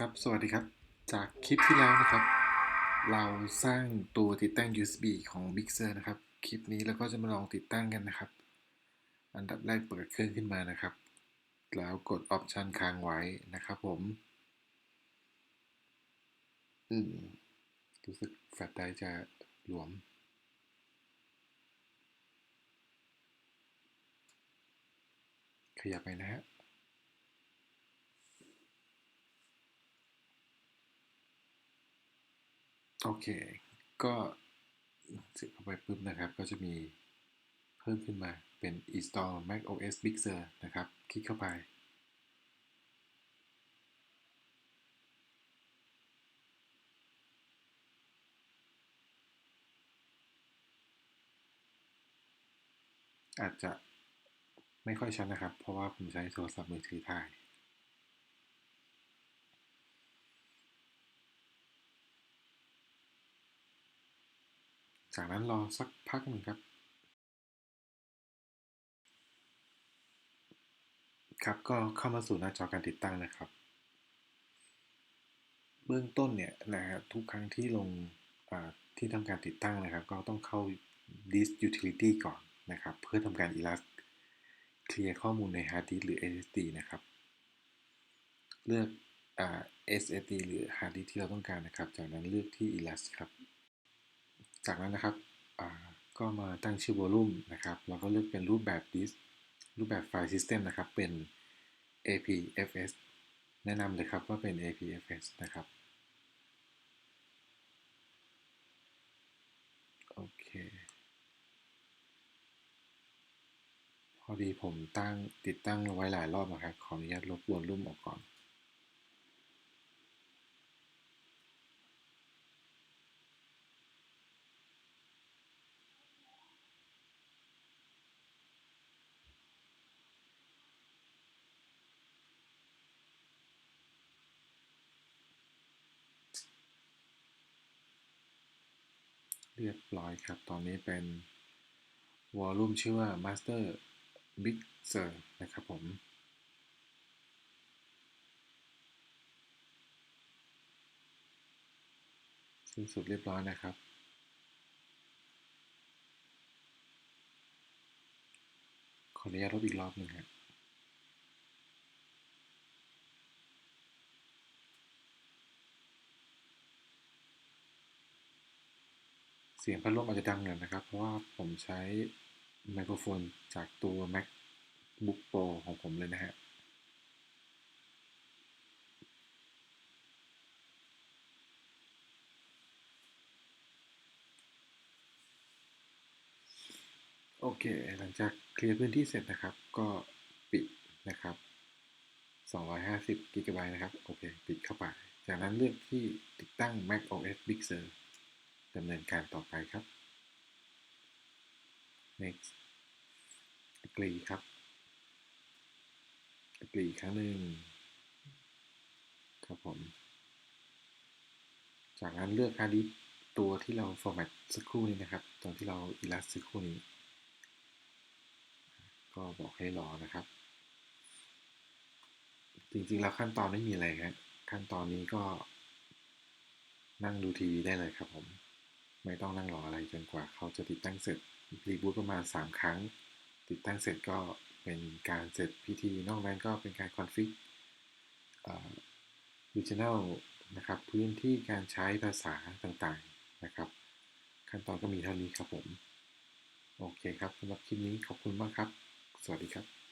ครับ สวัสดีครับ จากคลิปที่แล้วนะครับ เราสร้างตัวติดตั้ง USB ของ Mixer นะครับ คลิปนี้เราก็จะมาลองติดตั้งกันนะครับ อันดับแรกเปิดเครื่องขึ้นมานะครับ แล้วกด Option ค้างไว้นะครับผม อืม รู้สึกแฟลชไดรฟ์จะหลวม ขยับไปนะฮะ โอเค ก็เสร็จเข้าไปปุ๊บนะครับ ก็จะมีเพิ่มขึ้นมาเป็น install Mac OS Big Sur นะครับ คลิกเข้าไป อาจจะไม่ค่อยชัดนะครับ เพราะว่าผมใช้โทรศัพท์มือถือถ่าย จากนั้นรอสักพักหนึ่งครับ ครับก็เข้ามาสู่หน้าจอการติดตั้งนะครับ เบื้องต้นเนี่ยนะฮะทุกครั้งที่ลงที่ทำการติดตั้งนะครับ ก็ต้องเข้า disk utility ก่อนนะครับ เพื่อทำการ elast เคลียร์ข้อมูลใน hard disk หรือ SSD นะครับ เลือก SSD หรือ hard disk ที่เราต้องการนะครับ จากนั้นเลือกที่ elast ครับ จากนั้นนะครับก็มาตั้งชื่อ volume นะครับแล้วก็เลือกเป็นรูปแบบ disk รูปแบบไฟล์ system นะครับ เป็น APFS แนะนำเลยครับว่าเป็น APFS นะครับ โอเค พอดีผมตั้งติดตั้งไว้หลายรอบนะครับ ขออนุญาตลบวอลลุ่มออกก่อน เรียบร้อยครับ ตอนนี้เป็นวอลลุ่มชื่อว่า Master Big Sur นะครับผมสิ้นสุดเรียบร้อยนะครับ ขออนุญาตลบอีกรอบหนึ่งครับ เสียงพัดลมอาจจะดังหน่อยนะครับ เพราะว่าผมใช้ไมโครโฟนจากตัว MacBook Pro ของผมเลยนะฮะโอเค หลังจากเคลียร์พื้นที่เสร็จนะครับ ก็ปิดนะครับ 250 g b นะครับ โอเค ปิดเข้าไป จากนั้นเลือกที่ติดตั้ง Mac OS Big Sur ดำเนินการต่อไปครับ next agree ครับ agree ครั้งหนึ่งครับผม จากนั้นเลือกฮาร์ดดิสตัวที่เรา format สักครู่นี้นะครับ ตอนที่เรา illustrate สักครู่นี้ ก็บอกให้รอนะครับ จริงๆ แล้วขั้นตอนไม่มีอะไรครับขั้นตอนนี้ก็นั่งดูทีวีได้เลยครับผม ไม่ต้องนั่งรออะไรจนกว่าเขาจะติดตั้งเสร็จรีบูตประมาณ 3 ครั้ง ติดตั้งเสร็จก็เป็นการเสร็จพิธีนอกนั้นก็เป็นการคอนฟิก regional นะครับพื้นที่การใช้ภาษาต่างๆนะครับ ขั้นตอนก็มีเท่านี้ครับผม โอเคครับสำหรับคลิปนี้ขอบคุณมากครับ สวัสดีครับ